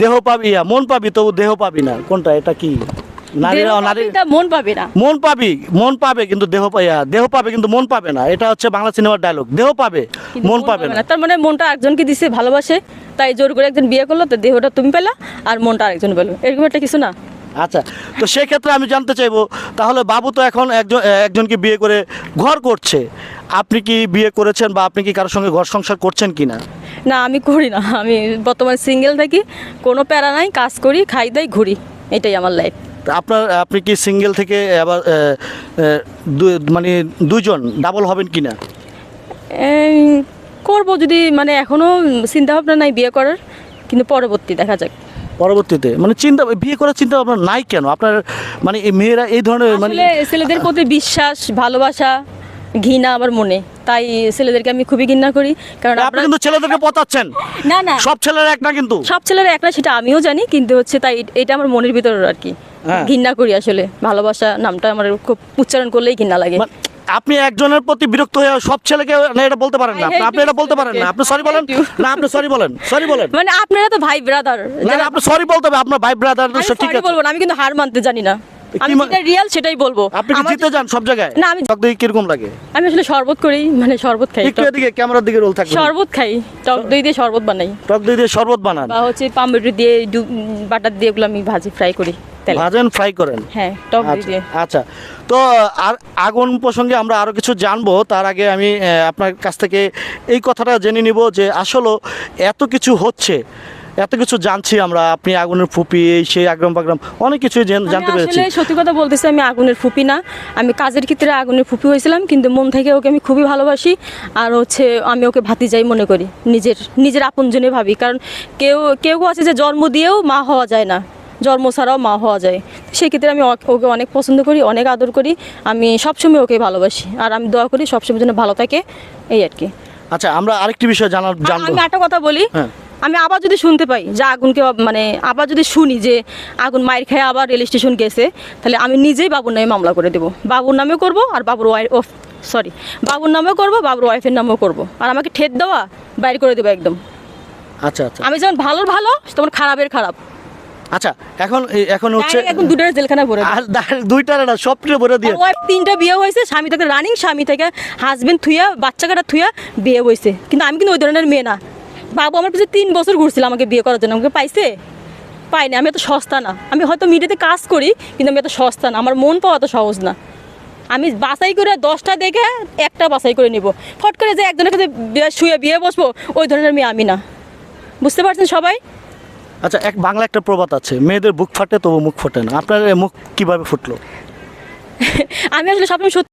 দেহ পাবি মন পাবি তবু দেহ পাবি না। কোনটা এটা কি? নারীরা নারী মন পাবে না। মন পাবি মন পাবে কিন্তু দেহ দেহ পাবে কিন্তু মন পাবে না। এটা হচ্ছে বাংলা সিনেমার ডায়লগ দেহ পাবে মন পাবে না। তার মানে মনটা একজনকে দিছে ভালোবাসে তাই জোর করে একজন বিয়ে করল তো দেহটা তুমি পেলা আর মনটা আরেকজন পেল। এরকম একটা কিছু না? আচ্ছা তো সেক্ষেত্রে আমি জানতে চাইব তাহলে বাবু তো এখন একজন একজনকে বিয়ে করে ঘর করছে। আপনি কি বিয়ে করেছেন বা আপনি কি কারোর সঙ্গে ঘর সংসার করছেন কি না না আমি করি না। আমি বর্তমানে সিঙ্গেল থাকি কোনো প্যারা নাই কাজ করি খাই দাই ঘুরি। এটাই আমার লাইফ আপনার আপনি কি সিঙ্গেল থেকে আবার মানে দুজন ডাবল হবেন কি না করব যদি মানে এখনও চিন্তা ভাবনা নাই বিয়ে করার কিন্তু পরবর্তী দেখা যাক। পরবর্তীতে মানে চিন্তা বিয়ে করার চিন্তা আপনার নাই কেন? আপনার মানে মেয়েরা এই ধরনের মানে ছেলেদের প্রতি বিশ্বাস ভালোবাসা ঘৃণা আমার মনে। তাই ছেলেদেরকে আমি খুবই ঘৃণা করি কারণ আপনি কিন্তু ছেলেদেরকে পতাচ্ছেন না না। সব ছেলেরা এক না কিন্তু। সব ছেলেরা একটা সেটা আমিও জানি কিন্তু হচ্ছে তাই এটা আমার মনের ভিতর আর কি। হ্যাঁ। ঘৃণা করি আসলে। ভালোবাসা নামটা আমার খুব উচ্চারণ করলেই ঘৃণা লাগে। মানে আপনি একজনের প্রতি বিরক্ত হয়ে সব ছেলেকে না এটা বলতে পারেন না। আপনি এটা বলতে পারেন না। আপনি সরি বলেন. না আপনি সরি বলেন। সরি বলেন। মানে আপনারা তো ভাই ব্রাদার না না, আপনি সরি বলতে হবে। আপনার ভাই ব্রাদার আমি ঠিক আছে। বলব না আমি কিন্তু হার মানতে জানি না। আমি কি যেটা রিয়েল সেটাই বলব। আপনি কি জিতে যান সব জায়গায়? না, আমি- টক দই কীরকম লাগে? আমি আসলে শরবত করি মানে শরবত খাই একটু এদিকে ক্যামেরার দিকে রোল থাকবে। শরবত খাই টক দই দিয়ে শরবত বানাই। টক দই দিয়ে শরবত বানান? বা হচ্ছে দিয়ে বাটার দিয়ে ওগুলো আমি ভাজি ফ্রাই করি ভাজেন ফ্রাই করেন? হ্যাঁ টক দই আচ্ছা দিয়ে। আচ্ছা। তো আর আগুন প্রসঙ্গে আমরা আরও কিছু জানব তার আগে আমি আপনার কাছ থেকে এই কথাটা জেনে নিব যে আসলে এত কিছু হচ্ছে। এত কিছু জানছি আমরা আপনি আগুনের ফুপি এই সেই আগ্রাম পাগ্রাম অনেক কিছুই জানতে পেরেছি। সত্যি কথা বলতেছি আমি আগুনের ফুপি না। আমি কাজের ক্ষেত্রে আগুনের ফুপি হয়েছিলাম কিন্তু মন থেকে ওকে আমি খুবই ভালোবাসি। আর হচ্ছে আমি ওকে ভাতি ভাতিজাই মনে করি নিজের নিজের আপনজনে ভাবি। কারণ কেউ কেউ কেউ আছে যে জন্ম দিয়েও মা হওয়া যায় না জন্ম ছাড়াও মা হওয়া যায়। সেক্ষেত্রে আমি ওকে- অনেক পছন্দ করি অনেক আদর করি আমি সবসময় ওকে ভালোবাসি। আর আমি দোয়া করি সবসময় যেন ভালো থাকে এই আর কি। আচ্ছা আমরা আরেকটি বিষয় জানার জানব। আমি একটা কথা বলি হ্যাঁ। আমি আবার যদি শুনতে পাই যে আগুনকে মানে আবার যদি শুনি যে আগুন মায়ের খেয়ে আবার রেল স্টেশন গেছে তাহলে আমি নিজেই বাবুর নামে মামলা করে দেবো। বাবুর নামেও করব আর বাবুর ওয়াইফ ও সরি বাবুর নামেও করব বাবুর ওয়াইফের নামেও করব। আর আমাকে ঠেট দেওয়া বাইর করে দেবো একদম। আচ্ছা আচ্ছা। আমি যেমন ভালোর ভালো তোমার খারাপের খারাপ। আচ্ছা এখন এখন হচ্ছে একদম দুটার জেলখানা ভরে দুইটা না সবটা ভরে দিয়ে। ওয়াইফ তিনটা বিয়ে হয়েছে স্বামী থেকে রানিং স্বামী থেকে হাজবেন্ড থুয়া বাচ্চা কাটা থুয়া বিয়ে হয়েছে। কিন্তু আমি কিন্তু ওই ধরনের মেয়ে না। বাবু আমার পিছনে তিন বছর ঘুরছিল আমাকে বিয়ে করার জন্য। আমাকে পাইছে? পাইনি। আমি এত সস্তা না। আমি হয়তো মিডিয়াতে কাজ করি কিন্তু আমি এত সস্তা না। আমার মন পাওয়া এত সহজ না। আমি বাছাই করে দশটা দেখে একটা বাছাই করে নিব। ফট করে যে একজনের কাছে শুয়ে বিয়ে বসবো ওই ধরনের মেয়ে আমি না। বুঝতে পারছেন সবাই? আচ্ছা এক বাংলা একটা প্রবাদ আছে। মেয়েদের বুক ফাটে তবু মুখ ফোটে না। আপনার মুখ কীভাবে ফুটলো? আমি আসলে সবসময় সত্যি